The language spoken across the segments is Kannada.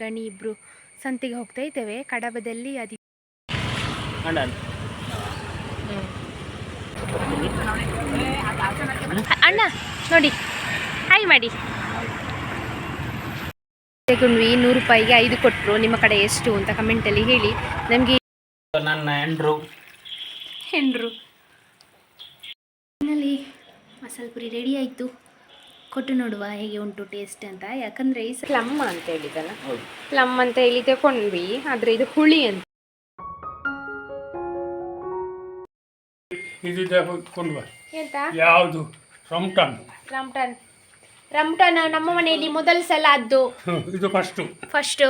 ಗಣಿ ಇಬ್ರು ಸಂತೆಗೆ ಹೋಗ್ತಾ ಇದ್ದೇವೆ. ಕಡಬದಲ್ಲಿ ಅದಿ ಅಣ್ಣ. ನೋಡಿ. ಹಾಯ್ ಮಾಡಿ. ತಗೊಂಡ್ವಿ ನೂರು ರೂಪಾಯಿಗೆ ಐದು ಕೊಟ್ಟರು ನಿಮ್ಮ ಕಡೆ ಎಷ್ಟು ಅಂತ ಕಮೆಂಟಲ್ಲಿ ಹೇಳಿ. ನಮಗೆ ನನ್ನ ಹೆಂಡ್ರು. ಹೆಂಡ್ರು. ಮಸಾಲೆ ಪುರಿ ರೆಡಿ ಆಯಿತು. ಕೊಟ್ಟು ನೋಡುವ ಹೇಗೆ ಉಂಟು ಟೇಸ್ಟ್ ಅಂತ. ಯಾಕಂದ್ರೆ ಈ ಪ್ಲಮ್ ಅಂತ ಹೇಳಿದಲ್ಲ ಪ್ಲಮ್ ಅಂತ ಹೇಳಿ ತಕೊಂಡ್ವಿ ಆದ್ರೆ ಇದು ಹುಳಿ ಅಂತ. ಎಂತ? ಯಾವುದು? ರಮ್ಟಾನ್ ರಮ್ಟನ್ ರಮ್ಟನ್ ನಮ್ಮ ಮನೆಯಲ್ಲಿ ಮೊದಲ ಸಲ ಅದ್ದು. ಇದು ಫಸ್ಟು ಫಸ್ಟು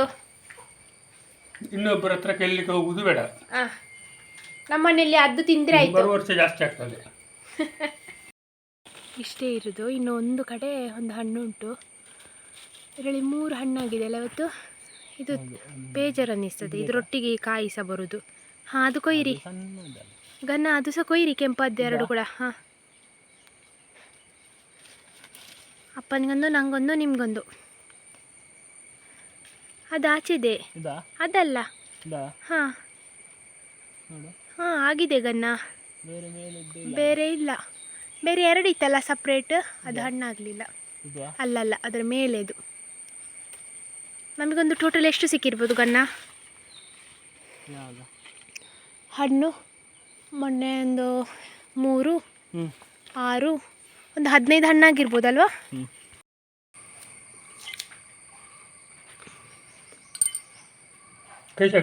ಇನ್ನೊಬ್ಬರ ಹತ್ರ ಕೇಳಲಿಕ್ಕೆ ಹೋಗುದು ಬೇಡ. ನಮ್ಮ ಮನೆಯಲ್ಲಿ ಅದ್ದು ತಿಂದ್ರೆ ಆಯ್ತು. ಬರುವ ವರ್ಷ ಜಾಸ್ತಿ ಆಗ್ತದೆ. ಇಷ್ಟೇ ಇರೋದು. ಇನ್ನು ಒಂದು ಕಡೆ ಒಂದು ಹಣ್ಣು ಉಂಟು. ಇದರಲ್ಲಿ ಮೂರು ಹಣ್ಣಾಗಿದೆ ಅಲ್ಲ ಇವತ್ತು? ಇದು ಬೇಜಾರು ಅನ್ನಿಸ್ತದೆ ಇದರೊಟ್ಟಿಗೆ ಕಾಯಿ ಸಹ ಬರುದು. ಹಾಂ ಅದು ಕೊಯ್ಯಿರಿ ಗನ್ನ ಅದು ಸಹ ಕೊಯ್ಯಿರಿ ಕೆಂಪದ್ದು ಎರಡು ಕೂಡ. ಹಾಂ. ಅಪ್ಪನಿಗೊಂದು ನಂಗೊಂದು ನಿಮ್ಗೊಂದು. ಅದು ಆಚೆದೆ. ಅದಲ್ಲ. ಹಾ. ಹಾಂ ಆಗಿದೆ ಗನ್ನ ಬೇರೆ ಇಲ್ಲ. ಬೇರೆ ಎರಡು ಇತ್ತಲ್ಲ ಸಪ್ರೇಟ್ ಅದು ಹಣ್ಣಾಗಲಿಲ್ಲ. ಅಲ್ಲಲ್ಲ ಅದರ ಮೇಲೆದು. ನಮಗೊಂದು ಟೋಟಲ್ ಎಷ್ಟು ಸಿಕ್ಕಿರ್ಬೋದು ಗಣ್ಣ? ಹಣ್ಣು ಮೊನ್ನೆ ಒಂದು ಮೂರು ಆರು ಒಂದು ಹದಿನೈದು ಹಣ್ಣಾಗಿರ್ಬೋದಲ್ವಾ?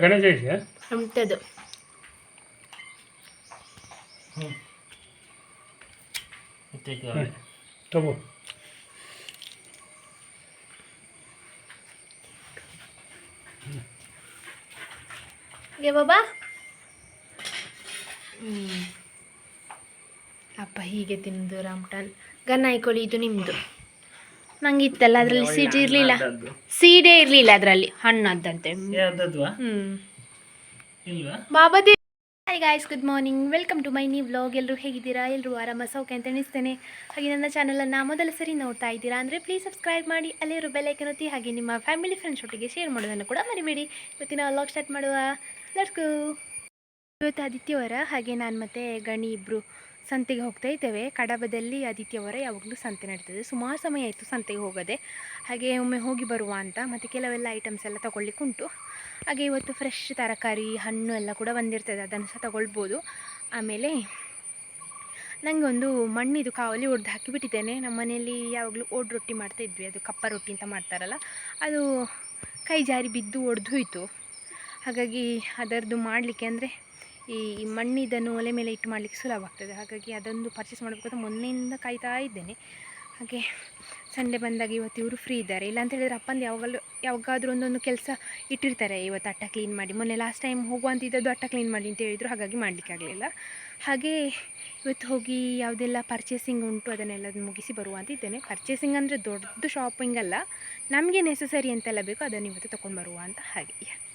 ಗಣೇಶ ಇದೆ ಅಂಥದ್ದು ಹ್ಞೂ ಇತ್ತಕ್ಕೆ ತಗೋ ಗೆ ಬಾಬಾ ಅಪ್ಪ ಹೀಗೆ ತಿಂದು ರಾಮ್ಟನ್ ಗನ್ನ ಹಾಕೊಳ್ಳಿ ಇದು ನಿಮ್ಮದು ನಂಗೆ ಇತ್ತಲ್ಲ ಅದರಲ್ಲಿ ಸೀಡ್ ಇರಲಿಲ್ಲ. ಸೀಡೇ ಇರಲಿಲ್ಲ ಅದರಲ್ಲಿ. ಹಣ್ಣದ್ದಂತೆ ಯಾವ್ದದ್ವಾ? ಹ್ಞೂ ಇಲ್ವಾ? ಬಾಬಾದಿ hi guys good morning welcome to my ನೀ ವ್ಲಾಗ್ ಎಲ್ಲರೂ ಹೇಗಿದ್ದೀರಾ? ಎಲ್ಲರೂ ಆರಾಮ? ಸೌಖ್ಯ ಅಂತ ಎಣಿಸ್ತೇನೆ. ಹಾಗೆ ನನ್ನ ಚಾನಲನ್ನು ಮೊದಲ ಸರಿ ನೋಡ್ತಾ ಇದ್ದೀರಾ ಅಂದರೆ ಪ್ಲೀಸ್ ಸಬ್ಸ್ಕ್ರೈಬ್ ಮಾಡಿ ಅಲ್ಲಿರೋ ಬೆಲ್ಲೈಕನ್ ಒತ್ತಿ, ಹಾಗೆ ನಿಮ್ಮ ಫ್ಯಾಮಿಲಿ ಫ್ರೆಂಡ್ಸ್ ಒಟ್ಟಿಗೆ ಶೇರ್ ಮಾಡೋದನ್ನು ಕೂಡ ಮರಿಬೇಡಿ. ಇವತ್ತಿನ ವ್ಲಾಗ್ ಸ್ಟಾರ್ಟ್ ಮಾಡುವ. ಲೆಟ್ಸ್ ಗೋ ಇವತ್ತು ಆದಿತ್ಯವಾರ, ಹಾಗೆ ನಾನು ಮತ್ತು ಗಣಿ ಇಬ್ಬರು ಸಂತೆಗೆ ಹೋಗ್ತಾ ಇದ್ದೇವೆ. ಕಡಬದಲ್ಲಿ ಆದಿತ್ಯವಾರ ಯಾವಾಗಲೂ ಸಂತೆ ನಡೀತದೆ. ಸುಮಾರು ಸಮಯ ಆಯಿತು ಸಂತೆಗೆ ಹೋಗದೆ. ಹಾಗೆ ಒಮ್ಮೆ ಹೋಗಿ ಬರುವ ಅಂತ. ಮತ್ತು ಕೆಲವೆಲ್ಲ ಐಟಮ್ಸ್ ಎಲ್ಲ ತೊಗೊಳ್ಲಿಕ್ಕೆ ಹಾಗೆ ಇವತ್ತು ಫ್ರೆಶ್ ತರಕಾರಿ, ಹಣ್ಣು ಎಲ್ಲ ಕೂಡ ಬಂದಿರ್ತದೆ. ಅದನ್ನು ಸಹ ತಗೊಳ್ಬೋದು. ಆಮೇಲೆ ನನಗೆ ಒಂದು ಮಣ್ಣಿದು ಕಾವಲಿ ಒಡ್ದು ಹಾಕಿಬಿಟ್ಟಿದ್ದೇನೆ. ನಮ್ಮ ಮನೆಯಲ್ಲಿ ಯಾವಾಗಲೂ ಓಡ್ ರೊಟ್ಟಿ ಮಾಡ್ತಾ ಇದ್ವಿ. ಅದು ಕಪ್ಪ ರೊಟ್ಟಿ ಅಂತ ಮಾಡ್ತಾರಲ್ಲ. ಅದು ಕೈ ಜಾರಿ ಬಿದ್ದು ಒಡೆದು ಹೋಯಿತು. ಹಾಗಾಗಿ ಅದರದ್ದು ಮಾಡಲಿಕ್ಕೆ ಅಂದರೆ ಈ ಮಣ್ಣಿದನ್ನು ಒಲೆ ಮೇಲೆ ಇಟ್ಟು ಮಾಡಲಿಕ್ಕೆ ಸುಲಭ ಆಗ್ತದೆ. ಹಾಗಾಗಿ ಅದೊಂದು ಪರ್ಚೇಸ್ ಮಾಡಬೇಕಂತ ಮೊನ್ನೆಯಿಂದ ಕಾಯ್ತಾ ಇದ್ದೇನೆ. ಹಾಗೆ ಸಂಡೇ ಬಂದಾಗ ಇವತ್ತು ಇವರು ಫ್ರೀ ಇದ್ದಾರೆ. ಇಲ್ಲ ಅಂತ ಹೇಳಿದ್ರೆ ಅಪ್ಪಂದು ಯಾವಾಗಲೂ ಯಾವಾಗಾದರೂ ಒಂದೊಂದು ಕೆಲಸ ಇಟ್ಟಿರ್ತಾರೆ. ಇವತ್ತು ಅಟ್ಟ ಕ್ಲೀನ್ ಮಾಡಿ. ಮೊನ್ನೆ ಲಾಸ್ಟ್ ಟೈಮ್ ಹೋಗುವಂತಿದ್ದದ್ದು ಅಟ್ಟ ಕ್ಲೀನ್ ಮಾಡಿ ಅಂತ ಹೇಳಿದರು. ಹಾಗಾಗಿ ಮಾಡಲಿಕ್ಕೆ ಆಗಲಿಲ್ಲ. ಹಾಗೆ ಇವತ್ತು ಹೋಗಿ ಯಾವುದೆಲ್ಲ ಪರ್ಚೇಸಿಂಗ್ ಉಂಟು ಅದನ್ನೆಲ್ಲ ಮುಗಿಸಿ ಬರುವ ಅಂತ ಇದ್ದೇನೆ. ಪರ್ಚೇಸಿಂಗ್ ಅಂದರೆ ದೊಡ್ಡದು ಶಾಪಿಂಗ್ ಅಲ್ಲ. ನಮಗೆ ನೆಸಸರಿ ಅಂತೆಲ್ಲ ಬೇಕು ಅದನ್ನು ಇವತ್ತು ತೊಗೊಂಡು ಬರುವ ಅಂತ ಹೀಗೆ.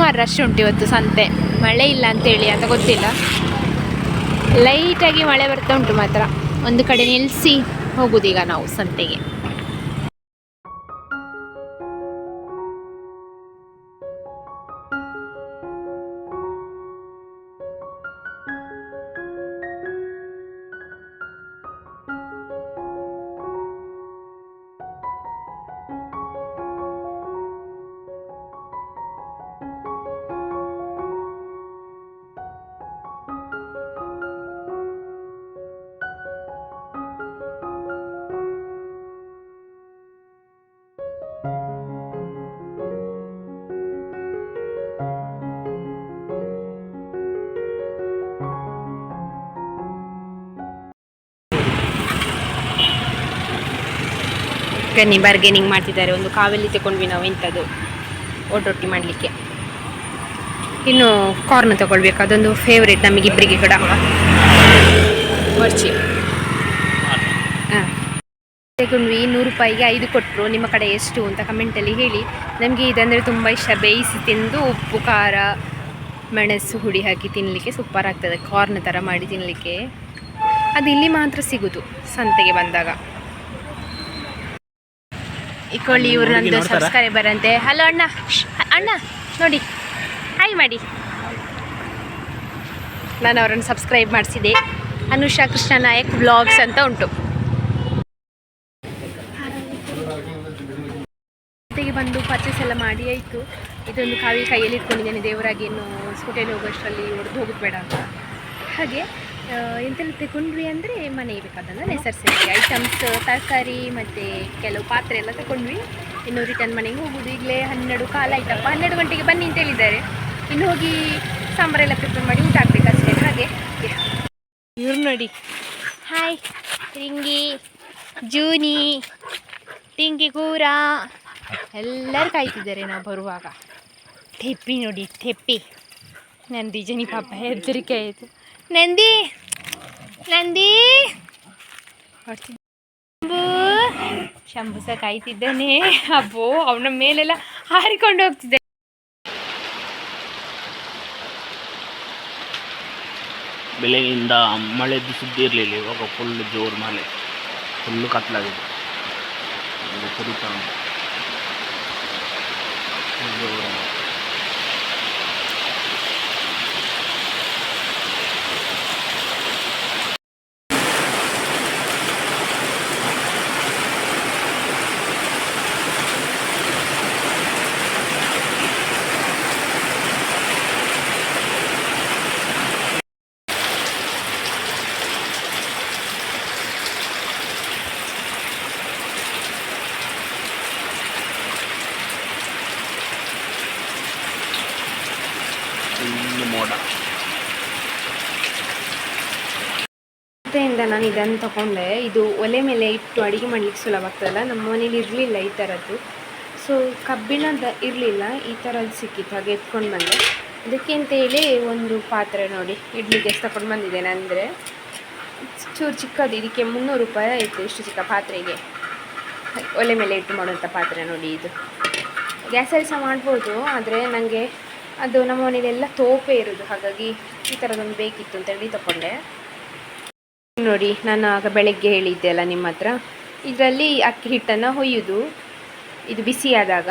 ಸುಮಾರು ರಶ್ ಉಂಟು ಇವತ್ತು ಸಂತೆ. ಮಳೆ ಇಲ್ಲ ಅಂತೇಳಿ ಅಂತ ಗೊತ್ತಿಲ್ಲ. ಲೈಟಾಗಿ ಮಳೆ ಬರ್ತಾ ಉಂಟು ಮಾತ್ರ. ಒಂದು ಕಡೆ ನಿಲ್ಲಿಸಿ ಹೋಗುದೀಗ ನಾವು ಸಂತೆಗೆ. ಗನ್ನಿ ಬಾರ್ಗೇನಿಂಗ್ ಮಾಡ್ತಿದ್ದಾರೆ. ಒಂದು ಕಾವಲ್ಲಿ ತಗೊಂಡ್ವಿ ನಾವು ಇಂಥದ್ದು. ಒಡ್ರೊಟ್ಟಿ ಮಾಡಲಿಕ್ಕೆ. ಇನ್ನು ಕಾರ್ನ್ ತಗೊಳ್ಬೇಕು. ಅದೊಂದು ಫೇವ್ರೇಟ್ ನಮಗಿಬ್ಬರಿಗೆ ಕೂಡ. ಮರ್ಚಿ ತಗೊಂಡ್ವಿ. ನೂರು ರೂಪಾಯಿಗೆ ಐದು ಕೊಟ್ಟರು ನಿಮ್ಮ ಕಡೆ ಎಷ್ಟು ಅಂತ ಕಮೆಂಟಲ್ಲಿ ಹೇಳಿ. ನಮಗೆ ಇದಂದರೆ ತುಂಬ ಇಷ್ಟ. ಬೇಯಿಸಿ ತಿಂದು ಉಪ್ಪು, ಖಾರ, ಮೆಣಸು ಹುಡಿ ಹಾಕಿ ತಿನ್ನಲಿಕ್ಕೆ ಸೂಪರ್ ಆಗ್ತದೆ. ಕಾರ್ನ್ ಥರ ಮಾಡಿ ತಿನ್ನಲಿಕ್ಕೆ ಅದು ಇಲ್ಲಿ ಮಾತ್ರ ಸಿಗೋದು. ಸಂತೆಗೆ ಬಂದಾಗ. ಇಕೊಳ್ಳಿ ಇವ್ರು ನಂದು? ಸಬ್ಸ್ಕ್ರೈಬರ್ ಅಂತೆ. ಹಲೋ ಅಣ್ಣ. ಅಣ್ಣ ನೋಡಿ. ಹಾಯ್ ಮಾಡಿ ನಾನು ಅವರನ್ನು ಸಬ್ಸ್ಕ್ರೈಬ್ ಮಾಡಿಸಿದೆ ಅನುಷಾ ಕೃಷ್ಣ ನಾಯಕ್ ಬ್ಲಾಗ್ಸ್ ಅಂತ ಉಂಟು. ಜೊತೆಗೆ ಬಂದು ಪರ್ಚೇಸ್ ಎಲ್ಲ ಮಾಡಿ ಆಯಿತು. ಇದೊಂದು ಕಾವಿ ಕೈಯಲ್ಲಿ ಇಟ್ಕೊಂಡಿದ್ದೇನೆ. ದೇವರಾಗಿ ಇನ್ನು ಸ್ಕೂಟಿಯಲ್ಲಿ ಹೋಗೋಷ್ಟರಲ್ಲಿ ಹೊಡೆದು ಹೋಗೋದು ಬೇಡ ಅಂತ. ಹಾಗೆ ಎಂತೆಲ್ಲ ತಗೊಂಡ್ವಿ ಅಂದರೆ ಮನೆ ಇರಬೇಕಾದಲ್ಲ ನೆಸರ್ಸರಿ ಐಟಮ್ಸ್ ತರಕಾರಿ ಮತ್ತು ಕೆಲವು ಪಾತ್ರೆ ಎಲ್ಲ ತಗೊಂಡ್ವಿ ಇನ್ನು ರಿಟರ್ನ್ ಮನೆಗೆ ಹೋಗೋದು. ಈಗಲೇ ಹನ್ನೆರಡು ಕಾಲ ಆಯ್ತಪ್ಪ. ಹನ್ನೆರಡು ಗಂಟೆಗೆ ಬನ್ನಿ ಅಂತ ಹೇಳಿದ್ದಾರೆ ಇನ್ನು ಹೋಗಿ ಸಾಂಬಾರೆಲ್ಲ ಪ್ರಿಪೇರ್ ಮಾಡಿ ಊಟ ಆಗಬೇಕಷ್ಟೇ. ಹಾಗೆ. ಇವ್ರು ನೋಡಿ ಹಾಯ್ ರಿಂಗಿ ಜೂನಿ ತಿಂಗಿ ಕೂರ ಎಲ್ಲರೂ ಕಾಯ್ತಿದ್ದಾರೆ ನಾವು ಬರುವಾಗ. ತೆಪ್ಪಿ ನೋಡಿ ತೆಪ್ಪಿ ನಂದಿ ಜನಿ ಪಾಪ ಹೆದರಿಕೆ ಆಯಿತು. ನಂದಿ ನಂದಿ? ಶಂಭು? ಶಂಭು ಸಹ ಕಾಯ್ತಿದ್ದಾನೆ. ಅಬ್ಬೋ ಅವನ ಮೇಲೆಲ್ಲ ಹಾರಿಕೊಂಡು ಹೋಗ್ತಿದ್ದೆ. ಬೆಳಗ್ಗೆಯಿಂದ ಮಳೆ ಸುದ್ದಿ ಇರಲಿಲ್ಲ ಇವಾಗ ಫುಲ್ ಜೋರು ಮಳೆ. ಫುಲ್ಲು ಕತ್ಲಾಗಿದೆ. ಕುರಿತ ಜೋರು ಮಳೆ. ಫುಲ್ಲು ಮೋಡ ಇಂದ ನಾನು ಇದನ್ನು ತಗೊಂಡೆ. ಇದು ಒಲೆ ಮೇಲೆ ಇಟ್ಟು ಅಡುಗೆ ಮಾಡ್ಲಿಕ್ಕೆ ಸುಲಭ ಆಗ್ತದಲ್ಲ, ನಮ್ಮ ಮನೇಲಿ ಇರಲಿಲ್ಲ ಈ ಥರದ್ದು. ಸೊ ಕಬ್ಬಿಣದ ಇರಲಿಲ್ಲ, ಈ ಥರದ್ದು ಸಿಕ್ಕಿತ್ತು. ಹಾಗೆ ಎತ್ಕೊಂಡು ಬಂದೆ. ಅದಕ್ಕೆ ಅಂತ ಹೇಳಿ ಒಂದು ಪಾತ್ರೆ ನೋಡಿ ಇಡ್ಲಿಗೆ ತಗೊಂಡು ಬಂದಿದ್ದೇನೆ ಅಂದರೆ, ಚೂರು ಚಿಕ್ಕದು, ಇದಕ್ಕೆ ಮುನ್ನೂರು ರೂಪಾಯಿ ಆಯಿತು ಇಷ್ಟು ಚಿಕ್ಕ ಪಾತ್ರೆಗೆ. ಒಲೆ ಮೇಲೆ ಇಟ್ಟು ಮಾಡುವಂಥ ಪಾತ್ರೆ ನೋಡಿ ಇದು. ಗ್ಯಾಸಲ್ಲಿ ಸಹ ಮಾಡ್ಬೋದು, ಆದರೆ ನನಗೆ ಅದು ನಮ್ಮ ಮನೇಲೆಲ್ಲ ತೋಪೆ ಇರೋದು. ಹಾಗಾಗಿ ಈ ಥರದೊಂದು ಬೇಕಿತ್ತು ಅಂತೇಳಿ ತಗೊಂಡೆ. ನೋಡಿ, ನಾನು ಆಗ ಬೆಳಗ್ಗೆ ಹೇಳಿದ್ದೆ ಅಲ್ಲ ನಿಮ್ಮ ಹತ್ರ. ಇದರಲ್ಲಿ ಅಕ್ಕಿ ಹಿಟ್ಟನ್ನು ಹೊಯ್ಯೋದು. ಇದು ಬಿಸಿಯಾದಾಗ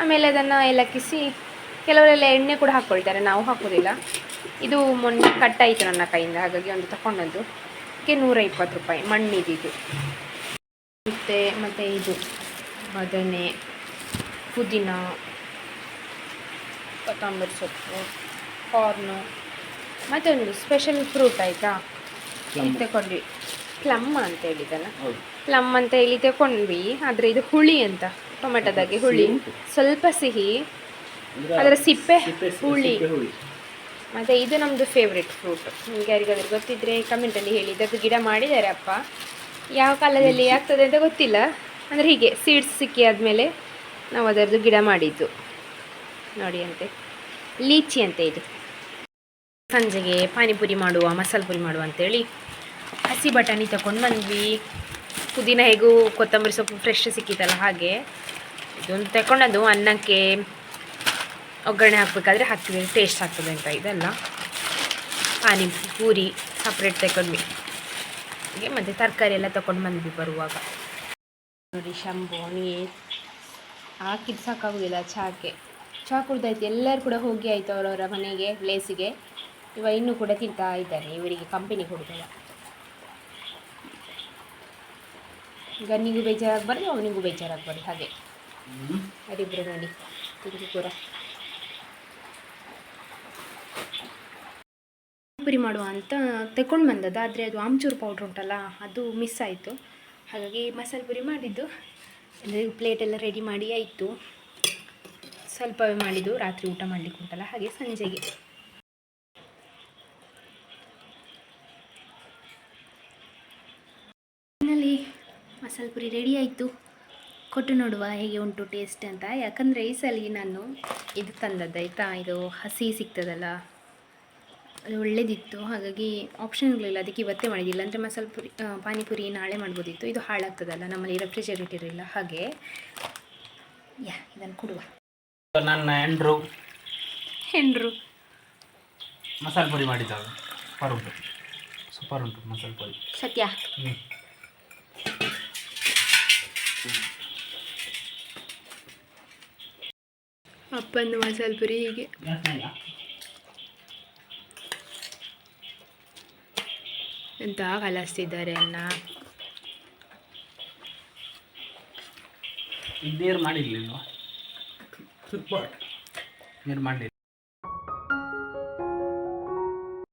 ಆಮೇಲೆ ಅದನ್ನು ಏಲಕ್ಕಿಸಿ, ಕೆಲವರೆಲ್ಲ ಎಣ್ಣೆ ಕೂಡ ಹಾಕ್ಕೊಳ್ತಾರೆ. ನಾವು ಹಾಕೋದಿಲ್ಲ. ಇದು ಮೊನ್ನೆ ಕಟ್ಟಾಯಿತು ನನ್ನ ಕೈಯಿಂದ. ಹಾಗಾಗಿ ಒಂದು ತಗೊಂಡದ್ದು ಅದಕ್ಕೆ ನೂರ ಇಪ್ಪತ್ತು ರೂಪಾಯಿ ಮಣ್ಣಿದಿದು ಮತ್ತು ಮತ್ತು ಇದು. ಬದನೆ, ಪುದೀನ, ಕೊತ್ತಂಬರಿ ಸೊಪ್ಪು, ಕಾರ್ನು. ಮತ್ತೊಂದು ಸ್ಪೆಷಲ್ ಫ್ರೂಟ್ ಆಯಿತಾ? ತಗೊಂಡ್ವಿ. ಪ್ಲಮ್ ಅಂತ ಹೇಳಿದಲ್ಲ ಪ್ಲಮ್ ಅಂತ ಹೇಳಿ ತಗೊಂಡ್ವಿ. ಆದರೆ ಇದು ಹುಳಿ ಅಂತ ಟೊಮೆಟೊದಾಗೆ ಹುಳಿ. ಸ್ವಲ್ಪ ಸಿಹಿ ಅದರ ಸಿಪ್ಪೆ ಹುಳಿ. ಮತ್ತು ಇದು ನಮ್ಮದು ಫೇವ್ರೆಟ್ ಫ್ರೂಟ್ ನಿಮಗೆ ಯಾರಿಗಾದ್ರೂ ಗೊತ್ತಿದ್ದರೆ ಕಮೆಂಟಲ್ಲಿ ಹೇಳಿ. ಇದದ್ದು ಗಿಡ ಮಾಡಿದ್ದಾರೆ ಅಪ್ಪ. ಯಾವ ಕಾಲದಲ್ಲಿ ಆಗ್ತದೆ ಅಂತ ಗೊತ್ತಿಲ್ಲ. ಅಂದರೆ ಹೀಗೆ ಸೀಡ್ಸ್ ಸಿಕ್ಕಿ ಆದಮೇಲೆ ನಾವು ಅದರದ್ದು ಗಿಡ ಮಾಡಿದ್ದು. ನೋಡಿ ಅಂತೆ. ಲೀಚಿ ಅಂತ ಇದು ಸಂಜೆಗೆ ಪಾನಿಪುರಿ ಮಾಡುವ, ಮಸಾಲೆ ಪುರಿ ಮಾಡುವ ಅಂತೇಳಿ ಹಸಿ ಬಟಾಣಿ ತಗೊಂಡು ಬಂದ್ವಿ. ಪುದೀನ ಹೇಗೂ ಕೊತ್ತಂಬರಿ ಸೊಪ್ಪು ಫ್ರೆಶ್ ಸಿಕ್ಕಿತ್ತಲ್ಲ ಹಾಗೆ. ಇದೊಂದು ತಗೊಂಡದ್ದು ಅನ್ನಕ್ಕೆ ಒಗ್ಗರಣೆ ಹಾಕಬೇಕಾದ್ರೆ ಹಾಕ್ತೀವಿ ಟೇಸ್ಟ್ ಆಗ್ತದೆ ಅಂತ ಇದೆಲ್ಲ. ಪಾನಿ ಪೂರಿ ಸಪ್ರೇಟ್ ತಗೊಂಡ್ವಿ ಹಾಗೆ ಮತ್ತು ತರಕಾರಿ ಎಲ್ಲ ತಗೊಂಡು ಬಂದ್ವಿ ಬರುವಾಗ. ನೋಡಿ, ಶಂಭು ನೀರು ಹಾಕಿದ್ದು ಸಾಕಾಗೋದಿಲ್ಲ ಚಹಾಕ್ಕೆ ಚಹಾ ಕುಡ್ದಾಯ್ತು ಎಲ್ಲರೂ ಕೂಡ ಹೋಗಿ ಆಯಿತು ಅವರವರ ಮನೆಗೆ ಪ್ಲೇಸಿಗೆ ಇವ ಇನ್ನೂ ಕೂಡ ತಿಂತಾ ಇದ್ದಾರೆ ಇವರಿಗೆ ಕಂಪನಿ ಕೊಡ್ತಾರೆ ಗನ್ನಿಗೂ ಬೇಜಾರಾಗಬಾರ್ದು ಅವನಿಗೂ ಬೇಜಾರಾಗಬಾರ್ದು ಹಾಗೆ. ಅವರಿಬ್ಬರು ನೋಡಿ ತಿಂಡಿ ಕೂಡ. ಪುರಿ ಮಾಡುವ ಅಂತ ತಗೊಂಡು ಬಂದದ್ದು ಆದರೆ ಅದು ಆಮ್ಚೂರು ಪೌಡ್ರ್ ಉಂಟಲ್ಲ ಅದು ಮಿಸ್ ಆಯಿತು. ಹಾಗಾಗಿ ಮಸಾಲೆ ಪುರಿ ಮಾಡಿದ್ದು. ಅಂದರೆ ಪ್ಲೇಟೆಲ್ಲ ರೆಡಿ ಮಾಡಿ ಆಯಿತು ಸ್ವಲ್ಪವೇ ಮಾಡಿದ್ದು ರಾತ್ರಿ ಊಟ ಮಾಡಲಿಕ್ಕೆ ಉಂಟಲ್ಲ ಹಾಗೆ ಸಂಜೆಗೆ. ಮಸಾಲೆ ಪುರಿ ರೆಡಿ ಆಯಿತು. ಕೊಟ್ಟು ನೋಡುವ ಹೇಗೆ ಉಂಟು ಟೇಸ್ಟ್ ಅಂತ. ಯಾಕಂದರೆ ಈ ಸಲ ನಾನು ಇದು ತಂದದ್ದು ಆಯಿತಾ? ಇದು ಹಸಿ ಸಿಗ್ತದಲ್ಲ. ಅದು ಒಳ್ಳೇದಿತ್ತು. ಹಾಗಾಗಿ ಆಪ್ಷನ್ಗಳಿಲ್ಲ ಅದಕ್ಕೆ ಇವತ್ತೇ ಮಾಡಿದ್ದಿಲ್ಲ. ಅಂದರೆ ಮಸಾಲೆ ಪುರಿ ಪಾನಿಪುರಿ ನಾಳೆ ಮಾಡ್ಬೋದಿತ್ತು. ಇದು ಹಾಳಾಗ್ತದಲ್ಲ. ನಮ್ಮಲ್ಲಿ ರೆಫ್ರಿಜರೇಟರ್ ಇಲ್ಲ. ಹಾಗೆ ಯಾ ಇದನ್ನು ಕೊಡುವ. ನನ್ನ ಹೆಂಡ್ರು. ಹೆಂಡ್ರು. ಮಸಾಲೆ ಪುರಿ ಮಾಡಿದ್ದಾವೆ ಸೂಪರ್ ಉಂಟು. ಸೂಪರ್ ಉಂಟು ಮಸಾಲೆ ಪುರಿ. ಸತ್ಯ. ಅಪ್ಪಂದು ಮಸಾಲೆ ಪುರಿ ಹೀಗೆ. ಎಂತ ಕಲಿಸ್ತಿದ್ದಾರೆ ಅನ್ನ ಇದೇರು ಮಾಡಿರ್ಲಿಲ್ವಾ? ಸೂಪರ್. ನೀರು ಮಾಡಲಿಲ್ಲ